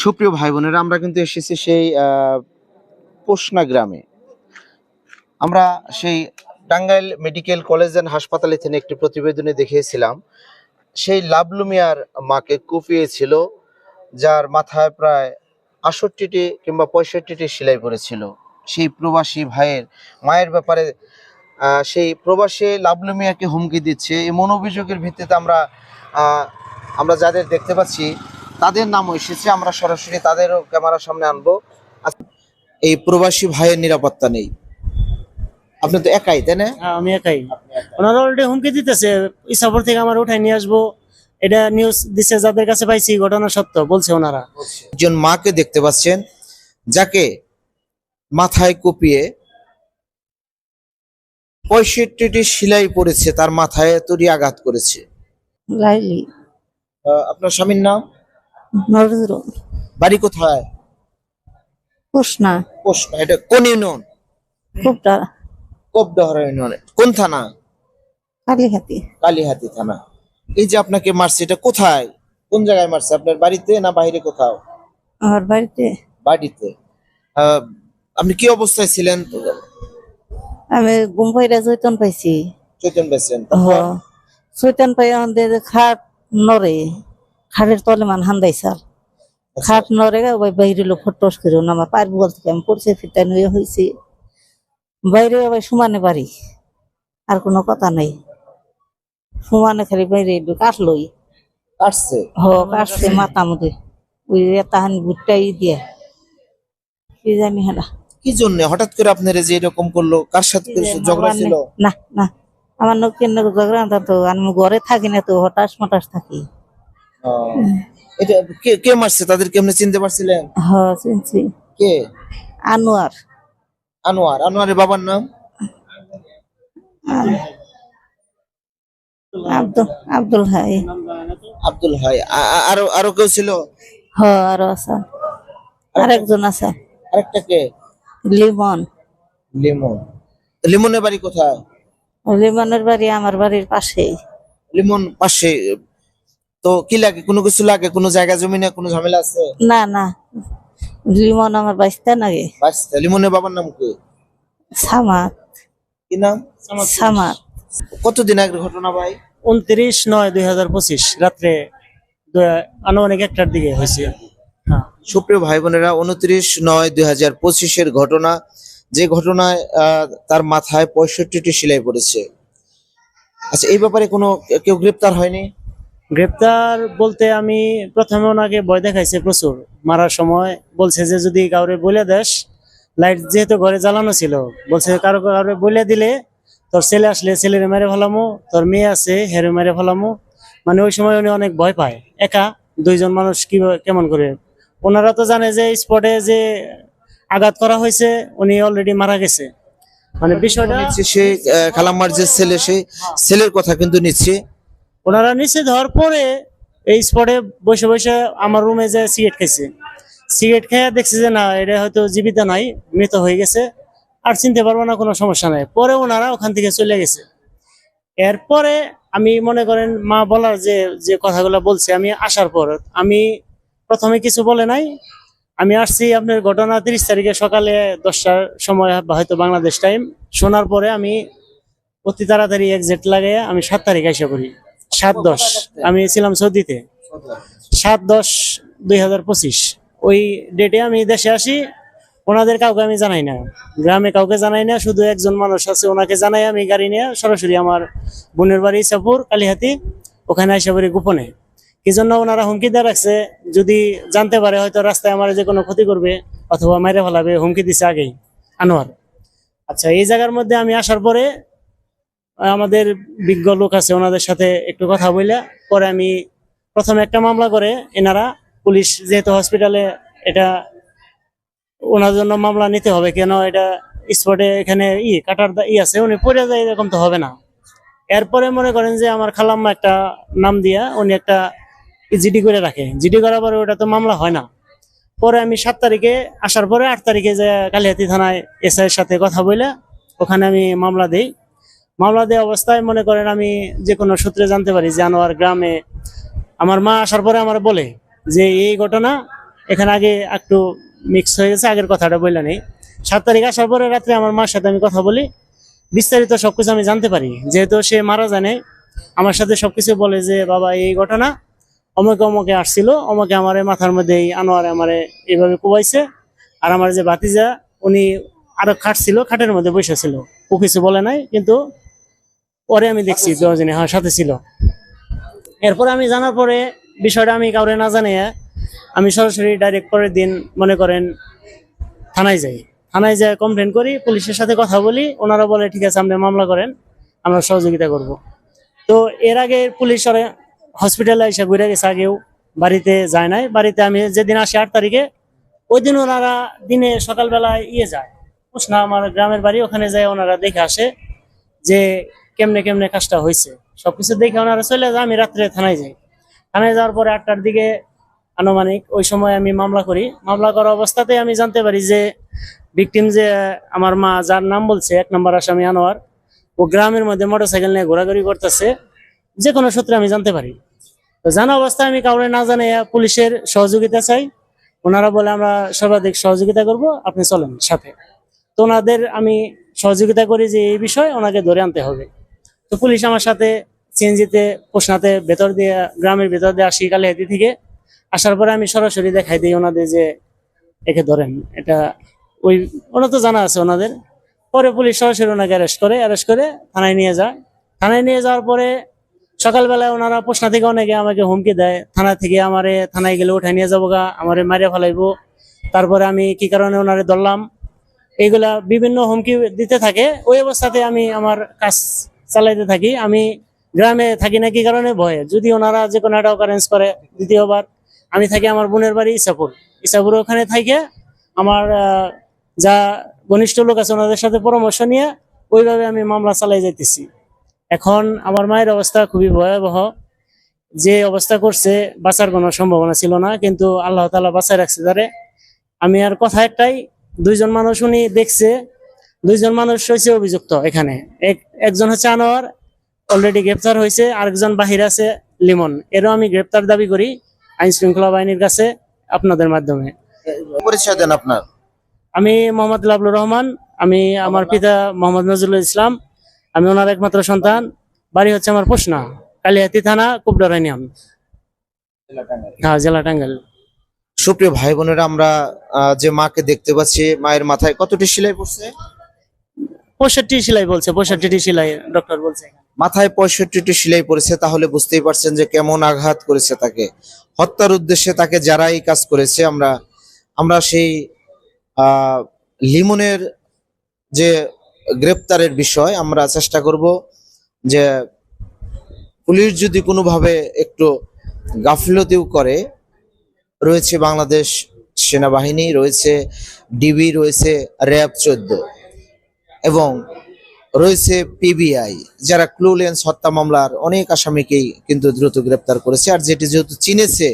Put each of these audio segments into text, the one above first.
সুপ্রিয় ভাই বোনেরা আমরা কিন্তু এসেছি সেই পোষনা গ্রামে। আমরা সেই টাঙ্গাইল মেডিকেল কলেজ অ্যান্ড হাসপাতালে থেকে একটি প্রতিবেদনে দেখিয়েছিলাম। সেই লাভলু মিয়ার মাকে কুপিয়েছিল যার মাথায় প্রায় আষট্টিটি কিংবা পঁয়ষট্টিটি সেলাই পড়েছিল। সেই প্রবাসী ভাইয়ের মায়ের ব্যাপারে সেই প্রবাসী লাভলু মিয়াকে হুমকি দিচ্ছে, এমন অভিযোগের ভিত্তিতে আমরা আমরা যাদের দেখতে পাচ্ছি তাদের নাম এসেছে আমরা সরাসরি তাদেরও ক্যামেরার সামনে আনব। এই প্রবাসী ভাইয়ের নিরাপত্তা নেই। আপনি তো একাই তাই না? হ্যাঁ আমি একাই। ওনারা অলরেডি হুমকি দিতেছে ইসাপুর থেকে আমার উঠাই নিয়ে আসব। এটা নিউজ দিচ্ছে যাদের কাছে পাইছি ঘটনা সত্য বলছে ওনারা। একজন মাকে দেখতে পাচ্ছেন যাকে মাথায় কুপিয়ে পঁয়ষট্টিটি সেলাই পড়েছে তার মাথায় তরি আঘাত করেছে। আপনার স্বামীর নাম? নজরুল। বাড়ি কোথায়? কৃষ্ণা এটা কোন ইউনিয়ন? খুবটা কবডহরা ইউনিয়নে। কোন থানা? কালীহাতি। কালীহাতি থানা। এই যে আপনাকে মারছে এটা কোথায়? কোন জায়গায় মারছে? আপনার বাড়িতে না বাইরে কোথাও? আমার বাড়িতে। বাড়িতে। আপনি কি অবস্থায় ছিলেন? আমি গুম্পাইরা জৈতন পাইছি। চৈতন হ। চৈতন পাই খাট নরে খাটের তলে মান হান্দাই স্যার খাট নরে ওই বাইরে লোক ফটস করে আমার পায়ের বল থেকে আমি পড়ছে ফিরতে নিয়ে হয়েছি বাইরে আবার সমানে বাড়ি আর কোনো কথা নাই। সমানে খালি বাইরে কাটলই কাটছে? হ কাটছে মাথা মধ্যে। ওই তাহানি বুটটাই দিয়ে। কি জানি হেলা কি জন্য? হঠাৎ করে আপনার যে এরকম করল কার সাথে ঝগড়া ছিল? না না আমার নকের নক ঝগড়া তো আমি ঘরে থাকি না তো হঠাৎ মটাস থাকি। এটা কে কে মারছে? তাদেরকে আপনি চিনতে পারছিলেন? হ চিনছি। কে? আনোয়ার। আনোয়ার। আনোয়ারের বাবার নাম? আব্দুল আব্দুল হাই। আব্দুল হাই। আরও আরও কেউ ছিল? হ আরও আছে। আরেকজন আছে। আরেকটা কে? লিমন। লিমন। লিমনের বাড়ি কোথায়? লিমনের বাড়ি আমার বাড়ির পাশেই। লিমন পাশে। তো কি লাগে? কোনো কিছু লাগে? কোনো জায়গা জমিনে কোনো ঝামেলা আছে? না না। লিমন আমার বাঁচতে নাগে বাচ্চা লিমনের বাবার নাম কি? সামাত কি নাম? সামাত কতদিন আগের ঘটনা ভাই? উনত্রিশ নয় দুই হাজার পঁচিশ রাত্রে আনুমানিক একটার দিকে হয়েছে। হ্যাঁ। সুপ্রিয় ভাই বোনেরা উনত্রিশ নয় দুই হাজার পঁচিশের ঘটনা যে ঘটনায় আহ, তার মাথায় পঁয়ষট্টিটি সেলাই পড়েছে। আচ্ছা এই ব্যাপারে কোনো কেউ গ্রেপ্তার হয়নি? গ্রেপ্তার বলতে আমি প্রথমে ওনাকে ভয় দেখাইছে প্রচুর। মারার সময় বলছে যে যদি কাউরে বলে দেশ লাইট যেহেতু ঘরে জ্বালানো ছিল বলছে কারও কাউরে বলে দিলে তোর ছেলে আসলে ছেলেরে মেরে ফেলামো তোর মেয়ে আছে হেরে মেরে ফেলামো। মানে ওই সময় উনি অনেক ভয় পায়। একা দুইজন মানুষ কি কেমন করে? ওনারা তো জানে যে স্পটে যে আঘাত করা হয়েছে উনি অলরেডি মারা গেছে। মানে বিষয়টা সে খালাম্মার যে ছেলে সেই ছেলের কথা কিন্তু নিচ্ছে। ওনারা নিচে ধর পরে এই স্পটে বসে বসে আমার রুমে যে সিগারেট খাইছে। সিগারেট খেয়ে দেখছে যে, না, এটা হয়তো জীবিত নাই, মৃত হয়ে গেছে। আর চিনতে পারব না, কোনো সমস্যা নাই। পরে ওনারা ওখান থেকে চলে গেছে। এরপরে আমি মনে করেন, মা বলার যে যে কথাগুলো বলছে, আমি আসার পর আমি প্রথমে কিছু বলে নাই। আমি আসছি আপনার ঘটনা তিরিশ তারিখে সকালে দশটার সময়, হয়তো বাংলাদেশ টাইম শোনার পরে আমি অতি তাড়াতাড়ি এক্সিট লাগিয়ে আমি সাত তারিখ এসে করি সাত দশ। আমি ছিলাম সৌদিতে। সাত দশ দুই হাজার পঁচিশ। ওই ডেটে আমি দেশে আসি, ওনাদের কাউকে আমি জানাই না। গ্রামে কাউকে জানাই না, শুধু একজন মানুষ আছে, ওনাকে জানাই আমি গাড়ি নিয়ে সরাসরি আমার বোনের বাড়ি ইসাপুর, কালীহাতি। ওখানে আসে পড়ি গোপনে। কি জন্য ওনারা হুমকি দিয়ে রাখছে, যদি জানতে পারে হয়তো রাস্তায় আমার যে কোনো ক্ষতি করবে, অথবা মেরে ফেলাবে, হুমকি দিছে আগেই। আনোয়ার। আচ্ছা এই জায়গার মধ্যে আমি আসার পরে আমাদের বিজ্ঞ লোক আছে, ওনাদের সাথে একটু কথা বলে পরে আমি প্রথমে একটা মামলা করে এনারা পুলিশ যেহেতু হসপিটালে এটা ওনার জন্য মামলা নিতে হবে, কেন এটা স্পটে এখানে ই, কাটার ই আছে, উনি পড়ে যায় এরকম তো হবে না। এরপরে মনে করেন যে আমার খালাম্মা একটা নাম দিয়া উনি একটা জিডি করে রাখে জিডি করার পরে ওটা তো মামলা হয় না। পরে আমি সাত তারিখে আসার পরে আট তারিখে যে কালিহাতি থানায় এসআই এর সাথে কথা বলে ওখানে আমি মামলা দেই। মামলা দেওয়া অবস্থায় মনে করেন আমি যে কোনো সূত্রে জানতে পারি যে আনোয়ার গ্রামে আমার মা আসার পরে আমার বলে যে এই ঘটনা এখানে আগে একটু মিক্স হয়ে গেছে, আগের কথাটা বললে নেই। সাত তারিখ আসার পরে রাত্রে আমার মার সাথে আমি কথা বলি। বিস্তারিত সবকিছু আমি জানতে পারি। যেহেতু সে মারা জানে, আমার সাথে সবকিছু বলে যে, বাবা, এই ঘটনা। অমকে অমকে আসছিল। অমকে আমারে মাথার মধ্যে এই আনোয়ারে আমারে এইভাবে কুবাইছে। আর আমার যে বাতিজা উনি আরও খাট ছিল, খাটের মধ্যে বসে ছিল। ও কিছু বলে নাই, কিন্তু পরে আমি দেখছি দুজনে হ্যাঁ সাথে ছিল। এরপরে আমি জানার পরে বিষয়টা আমি কাউরে না জানিয়ে আমি সরাসরি ডাইরেক্ট পরের দিন মনে করেন থানায় যাই। থানায় যাই কমপ্লেন করি, পুলিশের সাথে কথা বলি, ওনারা বলে, ঠিক আছে, আপনি মামলা করেন, আমরা সহযোগিতা করব। তো এর আগে পুলিশ হসপিটালে এসে ঘুরে গেছে, আগেও বাড়িতে যায় নাই। বাড়িতে আমি যেদিন আসি আট তারিখে, ওই দিন ওনারা দিনে সকালবেলায় ইয়ে যায়। না আমার গ্রামের বাড়ি, ওখানে যায়, ওনারা দেখে আসে যে কেমনে কেমনে কাজটা হয়েছে সবকিছু দেখে ওনারা চলে যায়, আমি রাত্রে থানায় যাই। থানায় যাওয়ার পরে আটটার দিকে আনুমানিক ওই সময় আমি মামলা করি। মামলা করা অবস্থাতে আমি জানতে পারি যে ভিকটিম যে আমার মা, যার নাম বলছে, এক নম্বর আসামি আনোয়ার, ও গ্রামের মধ্যে মোটরসাইকেল নিয়ে ঘোরাঘুরি করতেছে। যে কোনো সূত্রে আমি জানতে পারি। তো জানা অবস্থায় আমি কাউরে না জানে পুলিশের সহযোগিতা চাই। ওনারা বলে, আমরা সর্বাধিক সহযোগিতা করব, আপনি চলেন সাথে। তো ওনাদের আমি সহযোগিতা করি যে এই বিষয় ওনাকে ধরে আনতে হবে। তো পুলিশ আমার সাথে সিএনজিতে পোষনাতে ভেতর দিয়ে, গ্রামের ভেতর দিয়ে আসি কালিহাতি থেকে। আসার পরে আমি সরাসরি দেখাই দিই ওনাদের যে একে ধরেন। এটা ওই, ওনা তো জানা আছে ওনাদের। পরে পুলিশ সরাসরি ওনাকে অ্যারেস্ট করে অ্যারেস্ট করে থানায় নিয়ে যায়। থানায় নিয়ে যাওয়ার পরে সকালবেলায় ওনারা পোষনা থেকে অনেকে আমাকে হুমকি দেয়। থানা থেকে আমারে, থানায় গেলে উঠাই নিয়ে যাব গা, আমারে মারিয়া ফেলাইবো। তারপরে আমি কি কারণে ওনারে ধরলাম? এইগুলা বিভিন্ন হুমকি দিতে থাকে। ওই অবস্থাতে আমি আমার কাজ চালাইতে থাকি। আমি গ্রামে থাকি না কি কারণে? ভয়ে। যদি ওনারা যে কোনো একটা অকারেন্স করে দ্বিতীয়বার, আমি থাকি আমার বোনের বাড়ি ইসাপুর। ইসাপুর ওখানে থাকে। আমার যা ঘনিষ্ঠ লোক আছে ওনাদের সাথে পরামর্শ নিয়ে ওইভাবে আমি মামলা চালাই যাইতেছি। এখন আমার মায়ের অবস্থা খুবই ভয়াবহ। যে অবস্থা করছে বাঁচার কোনো সম্ভাবনা ছিল না, কিন্তু আল্লাহ তালা বাঁচায় রাখছে তারে। আমি আর কথা একটাই, দুইজন মানুষ উনি দেখছে দুইজন মানুষ হয়েছে অভিযুক্ত এখানে। এক একজন হচ্ছে আনোয়ার অলরেডি গ্রেপ্তার হয়েছে আরেকজন বাহির আছে লিমন। এরও আমি গ্রেপ্তার দাবি করি আইন শৃঙ্খলা বাহিনীর কাছে আপনাদের মাধ্যমে। পরিচয় দেন আপনার। আমি মোহাম্মদ লাবলুর রহমান আমি আমার পিতা মোহাম্মদ নজরুল ইসলাম আমি ওনার একমাত্র সন্তান। বাড়ি হচ্ছে আমার পোষনা কালিহাতি থানা কুবডার ইউনিয়ন হ্যাঁ জেলা টাঙ্গাইল। সুপ্রিয় ভাই বোনেরা আমরা যে মাকে দেখতে পাচ্ছি মায়ের মাথায় কতটি সেলাই পড়ছে? পঁয়ষট্টি সেলাই বলছে পঁয়ষট্টি সেলাই ডক্টর বলছে। মাথায় পঁয়ষট্টিটি সেলাই পড়েছে, তাহলে বুঝতেই পারছেন যে কেমন আঘাত করেছে তাকে। হত্যার উদ্দেশ্যে তাকে যারা এই কাজ করেছে, আমরা আমরা সেই লিমনের যে গ্রেপ্তারের বিষয় আমরা চেষ্টা করব যে পুলিশ যদি কোনোভাবে একটু গাফিলতিও করে, রয়েছে বাংলাদেশ সেনাবাহিনী, রয়েছে ডিবি, রয়েছে র্যাব চোদ্দ। এবং রয়েছে পিবিআই যারা ক্লুলেন্স হত্যা মামলার অনেক আসামিকেই কিন্তু দ্রুত গ্রেপ্তার করেছে। আর যেটি যেহেতু চিনেছে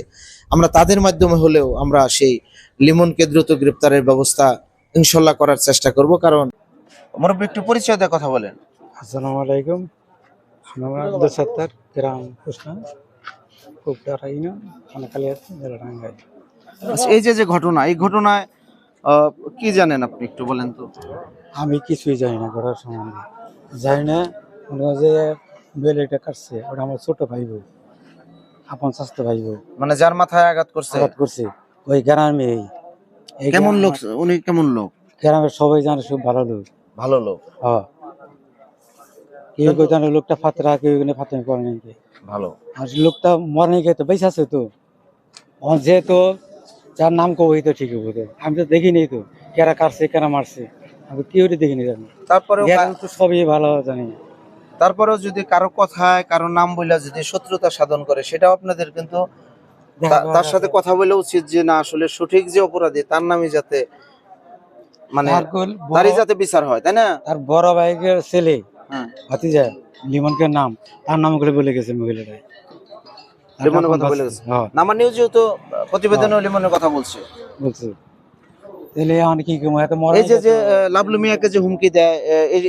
আমরা তাদের মাধ্যমে হলেও আমরা সেই লিমনকে দ্রুত গ্রেপ্তারের ব্যবস্থা ইনশাল্লাহ করার চেষ্টা করব। কারণ মুরব্বী একটু পরিচয় দিয়ে কথা বলেন। আসসালামু আলাইকুম। আমরা আব্দুল সত্তার গ্রাম কৃষ্ণ জেলা আচ্ছা, এই যে যে ঘটনা এই ঘটনায় আহ, কি জানেন আপনি একটু বলেন তো? আমি কিছুই জানি না ঘোরার সম্বন্ধে। জানি না মনে হয় যে বেলেটা কাটছে ওটা আমার ছোট ভাই বোন আপন স্বাস্থ্য ভাই বোন মানে যার মাথায় আঘাত করছে? আঘাত করছে। ওই গ্রামে এই। কেমন লোক? উনি কেমন লোক? গ্রামের সবাই জানে খুব ভালো লোক। ভালো লোক? হ্যাঁ। কেউ কেউ জানে লোকটা ফাতরা কেউ ফাতরা করে ভালো। আর লোকটা মরে তো আছে তো। ও যেহেতু যার নাম কব তো ঠিক হবে আমি তো দেখিনি তো কেরা কাটছে কেরা মারছে। আমি কেউ দেখিনি জানি। তারপরেও তো সবই ভালো জানি। তারপরেও যদি কারও কথায় কারও নাম বইলা যদি শত্রুতা সাধন করে সেটাও আপনাদের কিন্তু তার সাথে কথা বলে উচিত যে না আসলে সঠিক যে অপরাধী তার নামে যাতে মানে তার তারই যাতে বিচার হয় তাই না? তার বড় ভাইয়ের ছেলে হ্যাঁ। ভাতিজা লিমনকে নাম তার নাম করে বলে গেছে মহিলাটা। লিমনের কথা বলে বলছে। গেছে। হ্যাঁ। নামার নিউজেও তো প্রতিবেদনে লিমনের কথা বলছে। বলছে। তাহলে এখন কি কম এত মরা এই যে যে লাবলু মিয়াকে যে হুমকি দেয়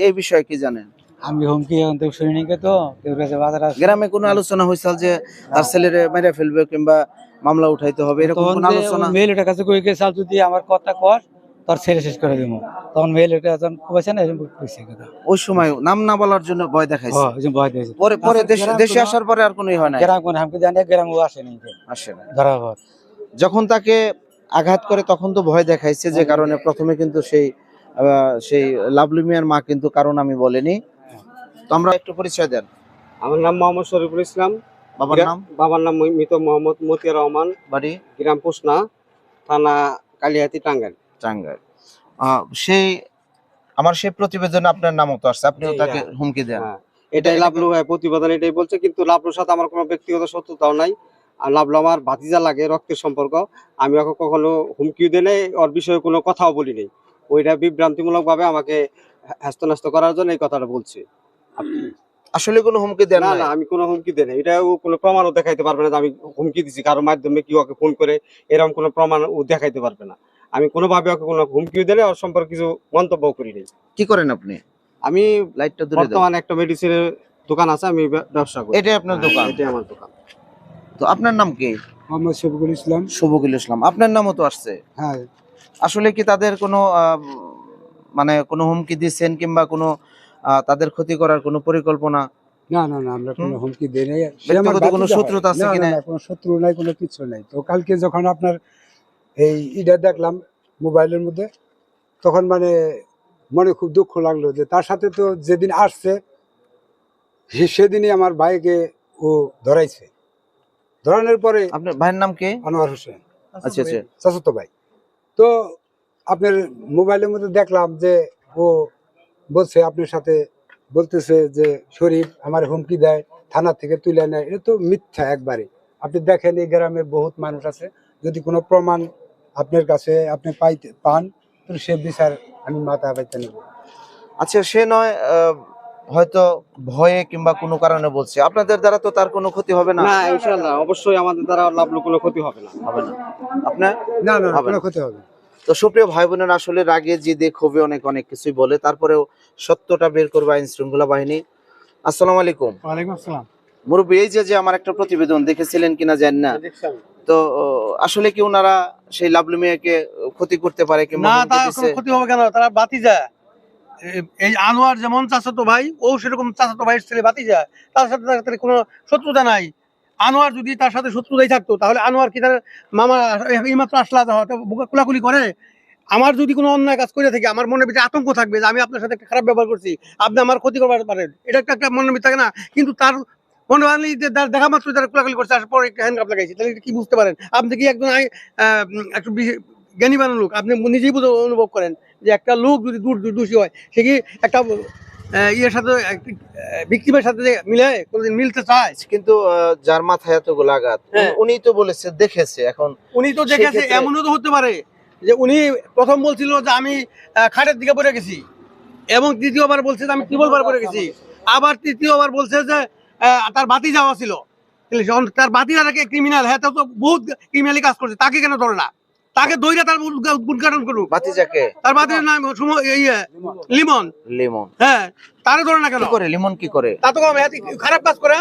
এই বিষয়ে কি জানেন? আমি হুমকি এখন তো শুনিনি তো কেউ কাছে বাজার গ্রামে কোনো আলোচনা হয়েছিল যে তার ছেলেরে মেরে ফেলবে কিংবা মামলা উঠাইতে হবে এরকম কোনো যে আলোচনা? মেয়েটার কাছে কই গেছে যদি আমার কথা কর তোর ছেড়ে শেষ করে দিব তখন যখন কইছে না এরকম কইছে কথা। ওই সময় নাম না বলার জন্য ভয় দেখাইছে? হ্যাঁ ওই যে ভয় পরে পরে দেশে আসার পরে আর কোনোই হয় না গ্রাম কোন আমাকে জানি গ্রাম ও আসে না ধরা যখন তাকে আঘাত করে তখন তো ভয় দেখাইছে যে কারণে প্রথমে কিন্তু সেই সেই লাভলু মিয়ার মা কিন্তু কারণ আমি বলিনি। তো আমরা একটু পরিচয় দেন। আমার নাম মোহাম্মদ শরীফুল ইসলাম। বাবার নাম? বাবার নাম মৃত মোহাম্মদ মতিয়ার রহমান। বাড়ি? গ্রাম পুসনা থানা কালিহাতি টাঙ্গাইল। টাঙ্গাইল। সেই আমার সেই প্রতিবেদনে আপনার নামও তো আসছে আপনিও তাকে হ্যাঁ। হুমকি দেন। হ্যাঁ, এটাই লাভলু ভাই প্রতিবেদন এটাই বলছে কিন্তু লাভলুর সাথে আমার কোনো ব্যক্তিগত শত্রুতাও নাই। আর লাভলু আমার ভাতিজা লাগে রক্তের সম্পর্ক আমি ওকে কখনো হুমকিও দিই নাই ওর বিষয়ে কোনো কথাও বলি নাই। ওইটা বিভ্রান্তিমূলক ভাবে আমাকে হ্যাস্ত করার জন্য এই কথাটা বলছে। আসলে কোনো হুমকি দেন না আমি কোনো হুমকি দিই না এটা ও কোনো প্রমাণও দেখাইতে পারবে না যে আমি হুমকি দিছি কারোর মাধ্যমে কি ওকে ফোন করে এরকম কোনো প্রমাণ ও দেখাইতে পারবে না। আমি কোনোভাবে ওকে কোনো হুমকিও দিলে ওর সম্পর্কে কিছু মন্তব্য করি নাই। কি করেন আপনি? আমি লাইটটা দেন। বর্তমানে একটা মেডিসিনের দোকান আছে আমি ব্যবসা করি। এটাই আপনার দোকান? এটাই আমার দোকান। তো আপনার নাম কি? মোহাম্মদ শফিকুল ইসলাম। শুভকুল ইসলাম। আপনার নামও তো আসছে। হ্যাঁ। আসলে কি তাদের কোনো মানে কোনো হুমকি দিচ্ছেন কিংবা কোনো তাদের ক্ষতি করার কোনো পরিকল্পনা? না না না আমরা কোনো হুমকি দিই নাই। ব্যক্তিগত কোনো শত্রুতা আছে কিনা? কোনো শত্রু নাই কোনো কিছু নাই। তো কালকে যখন আপনার এই ইটা দেখলাম মোবাইলের মধ্যে তখন মানে মনে খুব দুঃখ লাগল যে তার সাথে তো যেদিন আসছে সেদিনই আমার ভাইকে ও ধরাইছে। ধরানোর পরে আপনার ভাইয়ের নাম কি? আনোয়ার হোসেন। আচ্ছা আচ্ছা। চাচাতো ভাই। তো আপনার মোবাইলের মধ্যে দেখলাম যে ও বলছে আপনার সাথে বলতেছে যে শরীফ আমার হুমকি দেয় থানা থেকে তুলে নেয়। এটা তো মিথ্যা একবারে। আপনি দেখেন এই গ্রামে বহুত মানুষ আছে। যদি কোনো প্রমাণ আপনার কাছে আপনি পাইতে পান তাহলে সে বিচার আমি মাথা পাইতে নেব। আচ্ছা সে নয় আহ, হয়তো ভয়ে কিংবা কোনো কারণে বলছে। আপনাদের দ্বারা তো তার কোনো ক্ষতি হবে না? অবশ্যই আমাদের দ্বারা লাভলু কোনো ক্ষতি হবে না। হবে না। আপনার না না না, কোনো ক্ষতি হবে তো সুপ্রিয় ভাই বোনেরা আসলে রাগে জিদে ক্ষোভে অনেক অনেক কিছুই বলে তারপরেও সত্যটা বের করবে আইন শৃঙ্খলা বাহিনী। আসসালামু আলাইকুম। ওয়ালাইকুম আসসালাম। মুরব্বী এই যে যে আমার একটা প্রতিবেদন দেখেছিলেন কিনা জান না। তো আসলে কি ওনারা সেই লাভলু মেয়েকে ক্ষতি করতে পারে কিংবা না তার ক্ষতি হবে কেন? তারা বাতি এ- এই আনোয়ার যেমন চাচাতো ভাই, ও সেরকম চাচাতো ভাইয়ের ছেলে বাতিজা তার সাথে তার কোনো শত্রুতা নাই। আনোয়ার যদি তার সাথে শত্রুতাই থাকতো, তাহলে আনোয়ার কি তার মামা এইমাত্র আসলা বুকে কুলাকুলি করে? আমার যদি কোনো অন্যায় কাজ করে থাকি, আমার মনের ভিতরে আতঙ্ক থাকবে যে আমি আপনার সাথে একটা খারাপ ব্যবহার করছি, আপনি আমার ক্ষতি করবার পারেন। এটা একটা একটা মনের ভিতরে থাকে না। কিন্তু তার মনে হয় যে দেখা মাত্র তারা কুলাকুলি করছে আসার পর একটা হ্যান্ড লাগাইছি। তাহলে কি বুঝতে পারেন? আপনি কি একজন একটু জ্ঞানীবান লোক। আপনি নিজেই বুঝে অনুভব করেন যে একটা লোক যদি দূর দোষী হয় সে কি একটা ইয়ের সাথে ভিক্টিমের সাথে মিলে কোনোদিন মিলতে চায়? কিন্তু যার মাথায় এতগুলো আঘাত হ্যাঁ। উনি তো বলেছে দেখেছে এখন উনি তো দেখেছে এমনও তো হতে পারে যে উনি প্রথম বলছিল যে আমি খাটের দিকে পড়ে গেছি এবং দ্বিতীয়বার বলছে যে আমি টিবল বার পড়ে গেছি। আবার তৃতীয়বার বলছে যে তার বাতি যাওয়া ছিল। তার বাতি যাকে ক্রিমিনাল হ্যাঁ তো বহুত ক্রিমিনালি কাজ করছে তাকে কেন ধরে না তাকে দইরা তার উদ্ঘাটন করুক। বাতিজাকে। তার বাতির নাম ইয়ে লিমন। লিমন। হ্যাঁ তারে ধরে না কেন? করে? লিমন কি করে? তা তো খারাপ কাজ করে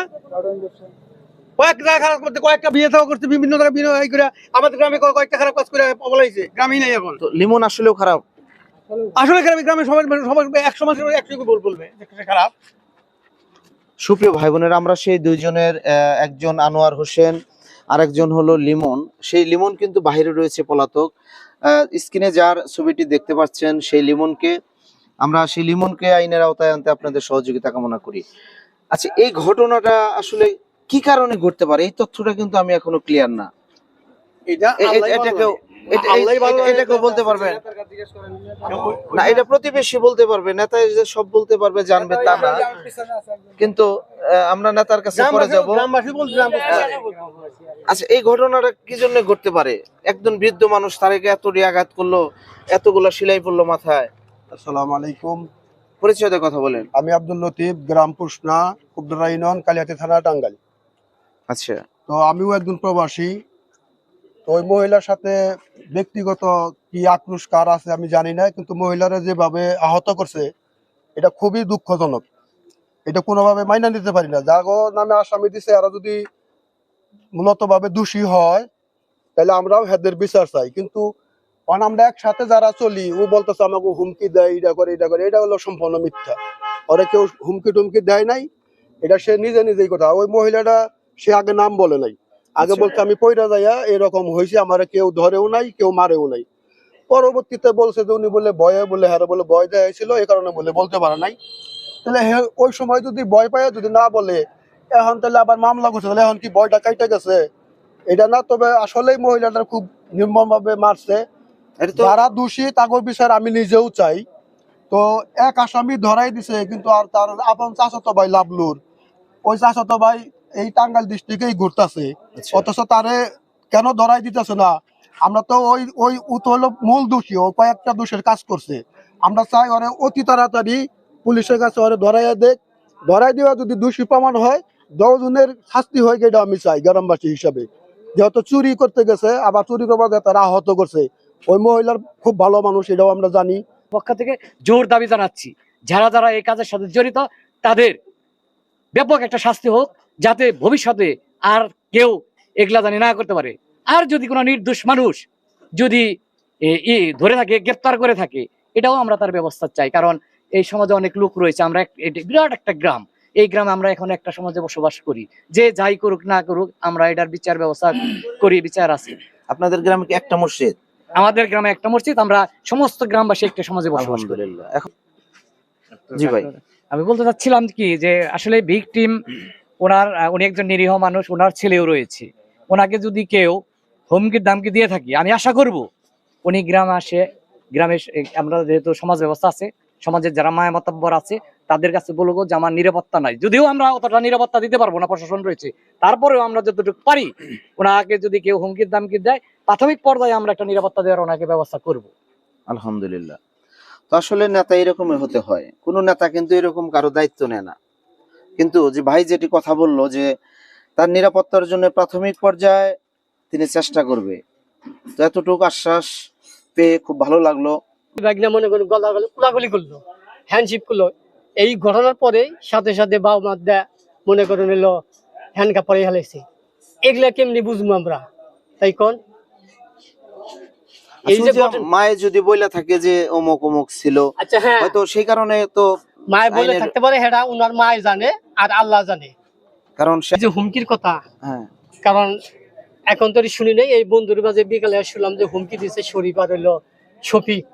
জায়গায় খারাপ করতে কয়েকটা বিয়ে থাকা করতে বিভিন্ন জায়গায় বিয়ে করে আমাদের গ্রামে কয়েকটা খারাপ কাজ করে বলাইছে গ্রামেই নাই এখন। তো লিমন আসলেও খারাপ? আসলে গ্রামে গ্রামে সবাই সবাই একশো মাসের একশো বলবে খারাপ। সুপ্রিয় ভাই বোনেরা আমরা সেই দুইজনের একজন আনোয়ার হোসেন আর একজন হলো লিমন। সেই লিমন কিন্তু বাহিরে রয়েছে পলাতক। স্ক্রিনে যার ছবিটি দেখতে পাচ্ছেন সেই লিমনকে আমরা সেই লিমনকে আইনের আওতায় আনতে আপনাদের সহযোগিতা কামনা করি। আচ্ছা এই ঘটনাটা আসলে কি কারণে ঘটতে পারে? এই তথ্যটা কিন্তু আমি এখনও ক্লিয়ার না। এটা এ- এ- আল্লাহই ভালো এটাকেও জানে। এটা- আল্লাহই ভালো এটা- জানে। এটাকেও বলতে পারবেন না এটা প্রতিবেশী বলতে পারবে নেতা যে সব বলতে পারবে জানবে তা না। কিন্তু আমরা নেতার কাছে পরে যাব। গ্রামবাসী বলছে গ্রাম আচ্ছা এই ঘটনাটা কি জন্য ঘটতে পারে? একজন বৃদ্ধ মানুষ তারেকে এত আঘাত করল এতগুলো সেলাই পড়ল মাথায়। আসসালামু আলাইকুম। পরিচয় কথা বলেন। আমি আব্দুল লতিফ গ্রাম ইউনিয়ন কালিয়াতি থানা টাঙ্গাইল। আচ্ছা। তো আমিও একজন প্রবাসী তো ওই মহিলার সাথে ব্যক্তিগত কি আক্রোশ কার আছে আমি জানি না, কিন্তু মহিলারা যেভাবে আহত করছে, এটা খুবই দুঃখজনক। এটা কোনোভাবে মাইনা নিতে পারি না। যাগো নামে আসামি দিছে, এরা যদি মূলত ভাবে দোষী হয়, তাহলে আমরাও হেদের বিচার চাই। কিন্তু কারণ আমরা একসাথে যারা চলি, ও বলতেছে আমাকে হুমকি দেয় এটা করে এটা করে এটা হলো সম্পূর্ণ মিথ্যা। ওরা কেউ হুমকি টুমকি দেয় নাই, এটা সে নিজে নিজেই কথা। ওই মহিলাটা সে আগে নাম বলে নাই। আগে আচ্ছা। বলতে আমি পয়রা যাইয়া এরকম হয়েছে আমার কেউ ধরেও নাই কেউ মারেও নাই। পরবর্তীতে বলছে যে উনি বলে ভয়ে বলে হ্যাঁ বলে ভয় দেওয়া ছিল এই কারণে বলে বলতে পারে নাই। তাহলে হে- ওই সময় যদি ভয় পায় যদি না বলে এখন তাহলে আবার মামলা করছে তাহলে এখন কি ভয়টা কাইটে গেছে? এটা না তবে আসলেই মহিলাটা খুব নির্মম ভাবে মারছে যারা দোষী তাগর বিচার আমি নিজেও চাই। তো এক আসামি ধরাই দিছে কিন্তু আর তার আপন চাচাতো ভাই লাভলুর ওই চাচাতো ভাই এই টাঙ্গাইল ডিস্ট্রিক্টেই ঘুরতেছে। আচ্ছা। অথচ তারে কেন ধরাই দিতেছে না? আমরা তো ওই ওই ও তো হলো মূল দোষী ও কয়েকটা দোষের কাজ করছে। আমরা চাই ওরে অতি তাড়াতাড়ি পুলিশের কাছে ওরে ধরাইয়া দেখ ধরাই দেওয়া যদি দোষী প্রমাণ হয় দশজনের শাস্তি হয় এটা আমি চাই গ্রামবাসী হিসাবে। যেহেতু চুরি করতে গেছে আবার চুরি করবার তারা আহত করছে। ওই মহিলার খুব ভালো মানুষ এটাও আমরা জানি। পক্ষ থেকে জোর দাবি জানাচ্ছি যারা যারা এই কাজের সাথে জড়িত তাদের ব্যাপক একটা শাস্তি হোক। যাতে ভবিষ্যতে আর কেউ এগুলা জানি না করতে পারে। আর যদি কোনো নির্দোষ মানুষ যদি ধরে থাকে গ্রেপ্তার করে থাকে এটাও আমরা তার ব্যবস্থা চাই। কারণ এই সমাজে অনেক লোক রয়েছে আমরা বিরাট একটা গ্রাম। এই গ্রামে আমরা এখন একটা সমাজে বসবাস করি। যে যাই করুক না করুক আমরা এটার বিচার ব্যবস্থা করি বিচার আছে। আপনাদের গ্রামে কি একটা মসজিদ? আমাদের গ্রামে একটা মসজিদ আমরা সমস্ত গ্রামবাসী একটা সমাজে বসবাস করি। এখন জি ভাই। আমি বলতে চাচ্ছিলাম কি যে আসলে ভিকটিম ওনার উনি একজন নিরীহ মানুষ, ওনার ছেলেও রয়েছে। ওনাকে যদি কেউ হুমকির দামকি দিয়ে থাকি, আমি আশা করব উনি গ্রামে আসে, গ্রামে আমরা যেহেতু সমাজ ব্যবস্থা আছে, সমাজের যারা মায়া মতাব্বর আছে, তাদের কাছে বলব যে আমার নিরাপত্তা নাই। যদিও আমরা অতটা নিরাপত্তা দিতে পারব না, প্রশাসন রয়েছে। তারপরেও আমরা যতটুকু পারি, ওনাকে যদি কেউ হুমকির দামকি দেয়, প্রাথমিক পর্যায়ে আমরা একটা নিরাপত্তা দেওয়ার ওনাকে ব্যবস্থা করব। আলহামদুলিল্লাহ। তো আসলে নেতা এরকমই হতে হয়। কোনো নেতা কিন্তু এরকম কারও দায়িত্ব নেয় না। কিন্তু যে ভাই যেটি কথা বলল যে তার নিরাপত্তার জন্য প্রাথমিক পর্যায়ে তিনি চেষ্টা করবে। তো এতটুকু আশ্বাস পেয়ে খুব ভালো লাগল। বাগনা মনে করেন গলা গলা কোলাগুলি করল হ্যান্ডশিপ করল। এই ঘটনার পরে সাথে সাথে বাবা মনে করেন এলো হ্যান্ড কাপড়ে এগুলা কেমনি বুঝব আমরা? তাই কোন? এই যে যে মায়ে যদি বইলা থাকে যে অমুক অমুক ছিল আচ্ছা হ্যাঁ। হয়তো সেই কারণে তো মায় বলে থাকতে পারে হেডা উনার মায় জানে আর আল্লাহ জানে। কারণ যে হুমকির কথা হ্যাঁ। কারণ এখন তো শুনি নাই এই বন্ধুর মাঝে বিকালে শুনলাম যে হুমকি দিছে শরীফ আর হইল শফিক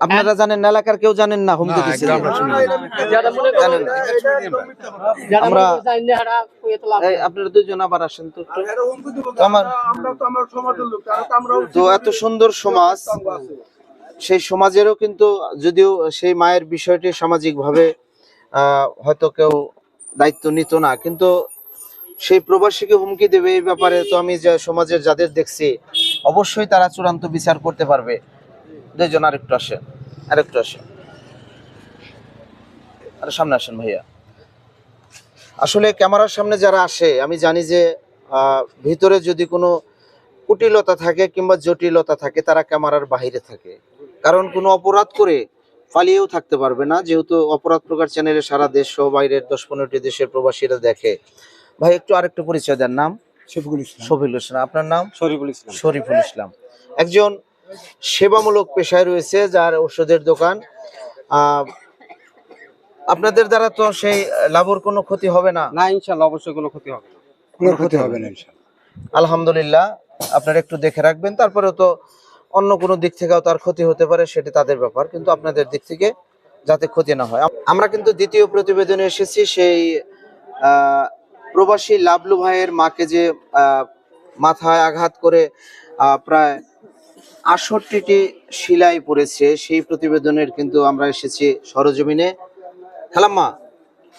আপনারা জানেন এলাকার কেউ জানেন না হুমকি মনে আমরা- করেন জানি না হেডা কইয়া তো লাভ এই নাই। আপনারা দুজন আবার আসেন তো আমার আমরা তো আমার সমাজের লোক আমরা তো এত সুন্দর সমাজ। সেই সমাজেরও কিন্তু, যদিও সেই মায়ের বিষয়টি সামাজিকভাবে হয়তো কেউ দায়িত্ব নিত না, কিন্তু সেই প্রবাসীকে হুমকি দেবে এই ব্যাপারে তো আমি যে সমাজের যাদের দেখছি, অবশ্যই তারা চূড়ান্ত বিচার করতে পারবে। দুইজন আরেকটু আসেন আরেকটু আসেন আরে সামনে আসেন ভাইয়া। আসলে ক্যামেরার সামনে যারা আসে, আমি জানি যে ভিতরে যদি কোনো কুটিলতা থাকে কিংবা জটিলতা থাকে, তারা ক্যামেরার বাইরে থাকে। কারণ কোনো অপরাধ করে পালিয়েও থাকতে পারবে না যেহেতু অপরাধ প্রকার চ্যানেলে সারা দেশ সহ বাইরের দশ পনেরোটি দেশের প্রবাসীরা দেখে। ভাই একটু আরেকটু পরিচয় দেন নাম? শফিকুল ইসলাম। শফিল হোসেন আপনার নাম? শরীফুল ইসলাম। শরীফুল ইসলাম। একজন সেবামূলক পেশায় রয়েছে যার ওষুধের দোকান। আহ, আপনাদের দ্বারা তো সেই লাভর কোনো ক্ষতি হবে না? না ইনশাল্লাহ অবশ্যই কোনো ক্ষতি হবে না। কোনো ক্ষতি হবে না ইনশাল্লাহ। আলহামদুলিল্লাহ। আপনারা একটু দেখে রাখবেন তারপরেও তো অন্য কোনো দিক থেকেও তার ক্ষতি হতে পারে সেটি তাদের ব্যাপার। কিন্তু আপনাদের দিক থেকে যাতে ক্ষতি না হয়। আমরা কিন্তু দ্বিতীয় প্রতিবেদনে এসেছি সেই প্রবাসী লাভলু ভাইয়ের মাকে যে মাথায় আঘাত করে প্রায় আটষট্টিটি শিলাই পড়েছে সেই প্রতিবেদনের কিন্তু আমরা এসেছি সরজমিনে। খালাম্মা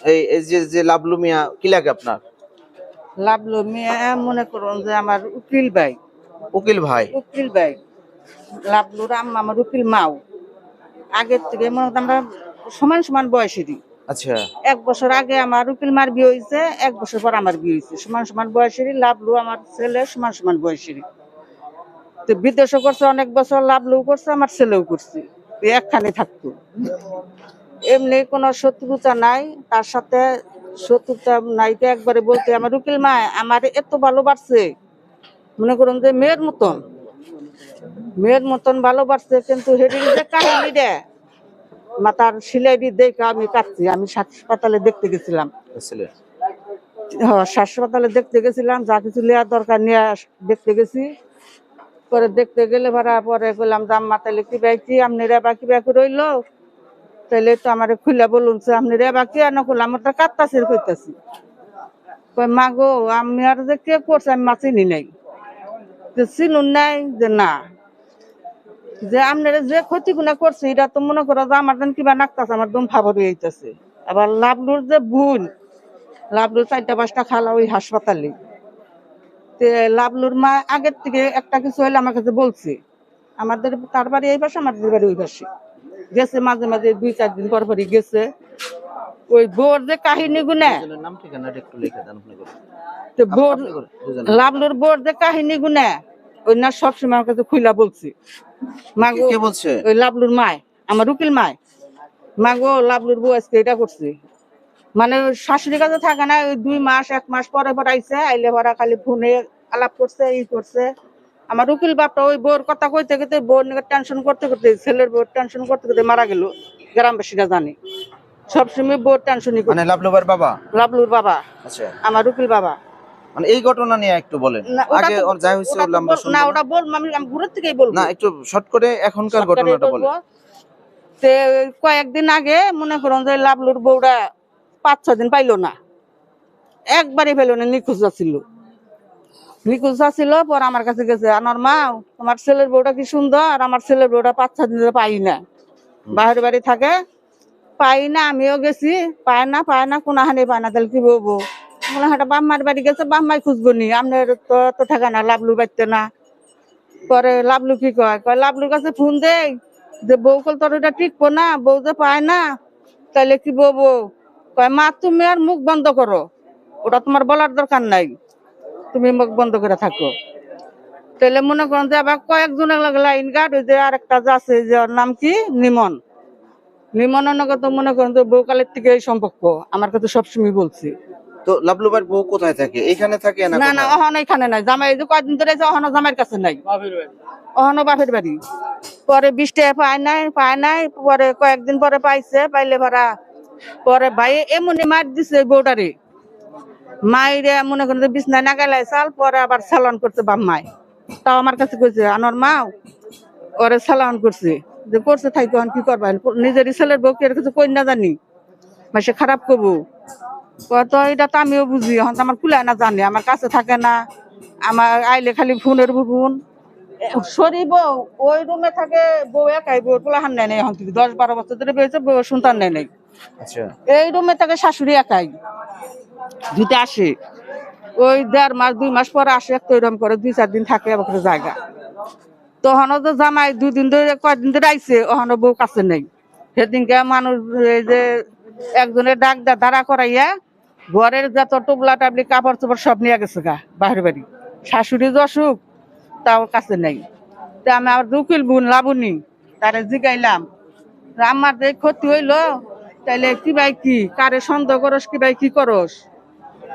এই এই যে যে লাভলু মিয়া কি লাগে আপনার? লাভলো মিয়া মনে করুন যে আমার উকিল ভাই। উকিল ভাই। উকিল ভাই। লাভলুর আম্মা আমার উকিল মাও। আগের থেকে মনে আমরা সমান সমান বয়সেরই। আচ্ছা। এক বছর আগে আমার উকিল মার বিয়ে হয়েছে এক বছর পর আমার বিয়ে হয়েছে। সমান সমান বয়সেরই লাভলু আমার ছেলে সমান সমান বয়সেরই। তো বিদেশও করছে অনেক বছর লাভলু করছে আমার ছেলেও করছে। একখানে থাকতো। এমনি কোনো শত্রুতা নাই তার সাথে শত্রুতা নাই তো একবারে বলতে আমার উকিল মা আমার এত ভালোবাসছে মনে করুন যে মেয়ের মতন। মেয়ের মতন ভালোবাসছে কিন্তু হেডির যে কাহিনীটা মাথার সিলাই দিয়ে দেখে আমি কাটছি আমি হাসপাতালে দেখতে গেছিলাম। ছেলে হ্যাঁ, হাসপাতালে দেখতে গেছিলাম যা কিছু নেওয়ার দরকার নিয়ে দেখতে গেছি। পরে দেখতে গেলে ভাড়া পরে বললাম দাম মাতালে কি বাইছি আপনি রেবা কি বাকি রইল? তাহলে তো আমার খুলে বলুন যে আপনি রেবা কি আনা করলাম আমার তো কাত্তাছি কইতাছি। কই মা গো আমি আর যে কে করছে আমি মা চিনি নাই। চিনুন নাই যে না। যে আপনারা যে ক্ষতি গুণা করছে এটা তো মনে করো যে আমার যেন কিবা নাকতাছে আমার দম ফাবর যাইতেছে। আবার লাভলুর যে ভুল লাভলুর চারটা পাঁচটা খালা ওই হাসপাতালে। তে লাভলুর মা আগের থেকে একটা কিছু হইলে আমার কাছে বলছে আমাদের তার বাড়ি এই পাশে আমাদের বাড়ি ওই পাশে। গেছে মাঝে মাঝে দুই চার দিন পর পরই গেছে। ওই বোর যে কাহিনী গুনে বোর। লাভলুর বোর যে কাহিনী গুনে ওই না সবসময় আমার কাছে খুইলা বলছে। মাগো কে বলছে? ওই লাভলুর মায় আমার উকিল মায়। মাগো লাভলুর বউ আজকে এটা করছে। মানে শাশুড়ির কাছে থাকে না ওই দুই মাস এক মাস পরে পরে আইছে আইলে খালি ফোনে আলাপ করছে ই করছে। আমার উকিল বাপটা ওই বউর কথা কইতে কইতে নিকে টেনশন করতে করতে ছেলের বউর টেনশন করতে করতে মারা গেল। গ্রামবাসীরা জানে। সবসময় বউর টেনশনই মানে লাভলুবার বাবা? লাভলুর বাবা। আচ্ছা। আমার উকিল বাবা। মানে এই ঘটনা নিয়ে একটু বলেন। আগে তো- ওর যা হয়েছে লম্বা না। ওটা বল আমি ঘুরের থেকেই বলব। না একটু শর্ট করে এখনকার ঘটনাটা বলেন। তে কয়েকদিন আগে মনে করুন যে লাভলুর বউরা পাঁচ ছ দিন পাইলো না। একবারই পেল না নিখোঁজ ছিল নিখোঁজ ছিল পর আমার কাছে গেছে আমার মা তোমার ছেলের বউটা কি সুন্দর? আর আমার ছেলের বউটা পাঁচ ছ দিন ধরে পাই না। বাহির বাড়ি থাকে পাই না আমিও গেছি পায় না পায় না কোনো হানি পায় না তাহলে কি বলব? মনে বাম্মার বাড়ি গেছে বাম্মাই খুঁজবো নি। আপনার তো তো না লাভলু বাড়তে না। পরে লাভলু কি কয়? কয় লাভলুর কাছে ফোন দেই যে, বউ কল তোর এটা টিকবো না, বউ যে পায় না তাহলে কি বলব কয়, মা, তুমি আর মুখ বন্ধ করো। ওটা তোমার বলার দরকার নাই। তুমি মুখ বন্ধ করে থাকো। তাহলে মনে করেন যে, আবার কয়েকজনের লাগে লাইন গার্ড ওই যে আর একটা আছে, যে ওর নাম কি? নিমন। নগর তো মনে করেন যে বউকালের থেকে এই সম্পর্ক। আমার কাছে সবসময় বলছি। তো লাভলুবার বউ কোথায় থাকে? এখানে থাকে না না না অহন এখানে নাই। জামাই এই যে কয়দিন ধরে আছে অহন জামাইয়ের কাছে নাই। অহনো বাপের বাড়ি। পরে বৃষ্টি পায় নাই পায় নাই পরে কয়েকদিন পরে পাইছে পাইলে ভাড়া। পরে ভাই এমনি মার দিছে বউটারে। মাইরে মনে করেন যে বিছনায় না গেলাই চাল পরে আবার সালন করছে বাপ মাই তাও আমার কাছে কইছে আনোর মাও ওরে সালান করছে। যে করছে থাই তখন কি করবা? নিজেরই ছেলের বউ কে কিছু কই না জানি। মাসে খারাপ করব তো এটা তো আমিও বুঝি এখন আমার কুলায় না জানি আমার কাছে থাকে না। আমার আইলে খালি ফোনের ফোন সরি বউ ওই রুমে থাকে বউ একাই বউ পোলাহান নেয় নাই এখন থেকে দশ বারো বছর ধরে পেয়েছে বউ সন্তান নেয় নাই। আচ্ছা। এই রুমে থাকে শাশুড়ি একাই ধুতে আসে। ওই দেড় মাস দুই মাস পরে আসে একটা ওইরকম করে দুই চার দিন থাকে আবার জায়গা। তখনও তো জামাই দুদিন ধরে কয়দিন ধরে আইছে ওখানে বউ কাছে নেই। সেদিনকে মানুষ এই যে একজনের ডাক দাঁড়া করাইয়া ঘরের যত টুবলা টাবলি কাপড় চোপড় সব নিয়ে গেছে গা বাহির বাড়ি। শাশুড়ি অসুখ তাও কাছে নেই। তা আমি আমার উকিল বোন লাবুনি তারে জিগাইলাম। আমার যে ক্ষতি হইল তাইলে কি ভাই কি কারে সন্দেহ করস কি ভাই কি করস?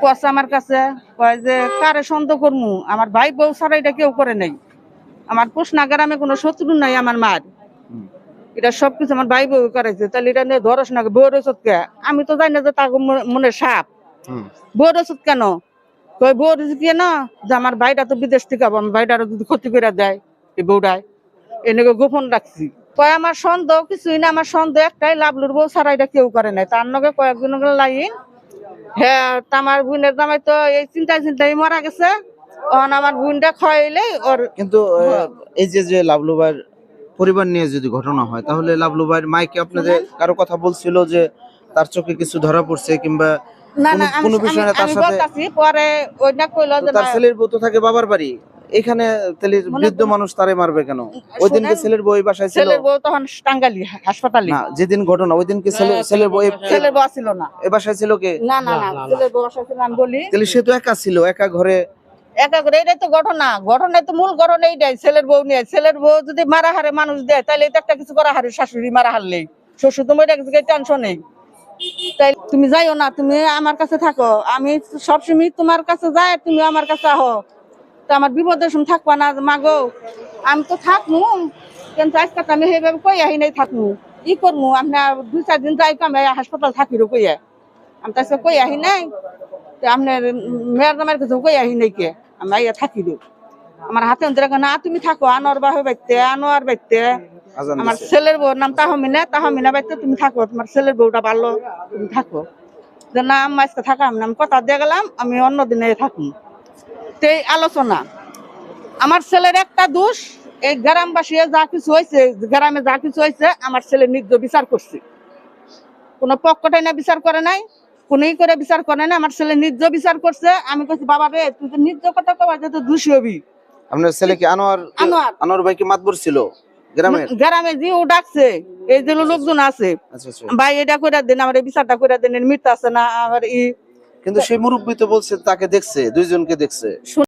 কস আমার কাছে কয় যে কারে সন্দেহ করমু? আমার ভাই বউ ছাড়া এটা কেউ করে নাই। আমার পোষনা গ্রামে কোনো শত্রু নাই আমার মার। এটা সবকিছু আমার ভাই বউ করেছে তাহলে এটা নিয়ে ধরস না বউর ওষুধ আমি তো জানি না যে তার মনে সাপ। বউর ওষুধ কেন? কই বউর ওষুধ কেন যে আমার ভাইটা তো বিদেশ থেকে আবার আমার ভাইটারও যদি ক্ষতি করে দেয় এই বউটায় এনেকে গোপন রাখছি। কয় আমার সন্দেহ কিছুই না আমার সন্দেহ একটাই লাভলুর বউ ছাড়া এটা কেউ করে নাই। তার নগে কয়েকজন লাইন। হ্যাঁ আমার বোনের জামাই তো এই চিন্তায় চিন্তায় মারা গেছে। অন আমার বোনটা খাইলে ওর কিন্তু হ্যাঁ। এই যে যে লাভলুবার পরিবার নিয়ে যদি ঘটনা হয় তাহলে লাভলুবার মাইকে আপনাদের কারও কথা বলছিল যে তার চোখে কিছু ধরা পড়ছে কিংবা না না কোনো- বিষয় না তার সাথে- পরে ওইটা কইলো যে তার ছেলের বউ তো থাকে বাবার বাড়ি। এখানে তাহলে বৃদ্ধ মানুষ তারে মারবে কেন? ওই দিনকে ছেলের বউ বাসায় ছিল? ছেলের বউ তখন টাঙ্গালি হাসপাতালে। না যেদিন ঘটনা ওই দিনকে ছেলের বউ ছেলের বউ ছিল না। এ বাসায় ছিল কে? না না না ছেলের বউ বাসায় ছিল আমি বলি তাহলে সে তো একা ছিল একা ঘরে একা করে এটাই তো ঘটনা। ঘটনায় তো মূল ঘটনা এইটাই ছেলের বউ নিয়ে। ছেলের বউ যদি মারা হারে মানুষ দেয় তাহলে এটা একটা কিছু করা হারে শাশুড়ি মারা হারলেই শ্বশুর তো গেছে টেনশন নেই। তুমি যাইও না, তুমি আমার কাছে থাকো। আমি সবসময় তোমার কাছে যাই, তুমি আমার কাছে আহো। তো আমার বিপদের সময় থাকবা না মাগো। আমি তো থাকমু, কিন্তু আজকে আমি সেইভাবে কই আহি নাই থাকমু। ই করমু আপনার দুই চার দিন যাই আমি হাসপাতাল থাকিরো কইয়া। আমি তো আজকে কই আহি নাই, তো আপনার মেয়ের নামের কাছে কই আহি নাই কে? আমি আইয়া থাকিরো। আমার হাতে না, তুমি থাকো, আনোয়ার বাহে বাইতে আনোয়ার বাইতে আমার ছেলের বউর নাম তাহমিনা। তাহমিনা বাইতে তুমি থাকো তোমার ছেলের বউটা ভালো তুমি থাকো। যে না আমি আজকে থাকাম না আমি কথা দিয়ে গেলাম আমি অন্য দিনে থাকুন তো এই আলোচনা আমার ছেলের একটা দোষ এই গ্রামবাসী যা কিছু হয়েছে গ্রামে যা কিছু হয়েছে আমার ছেলে নিজ বিচার করছে। কোনো পক্ষটাই না বিচার করে নাই কোনই করে বিচার করে না আমার ছেলে নিজ বিচার করছে। আমি কইছি বাবা রে তুই তো নিজ কথা কবা যে তুই দোষী হবি। আপনার ছেলে কি আনোয়ার আনোয়ার। আনোয়ার ভাই কি মাতবর ছিল? গ্রামে যে ও ডাকছে এই জন্য লোকজন আছে। আচ্ছা আচ্ছা ভাই এটা করে দেন আমার বিচারটা করে দেন মৃত্যু আছে না আমার ই কিন্তু সেই মুরব্বী তো বলছে তাকে দেখছে দুইজনকে দেখছে।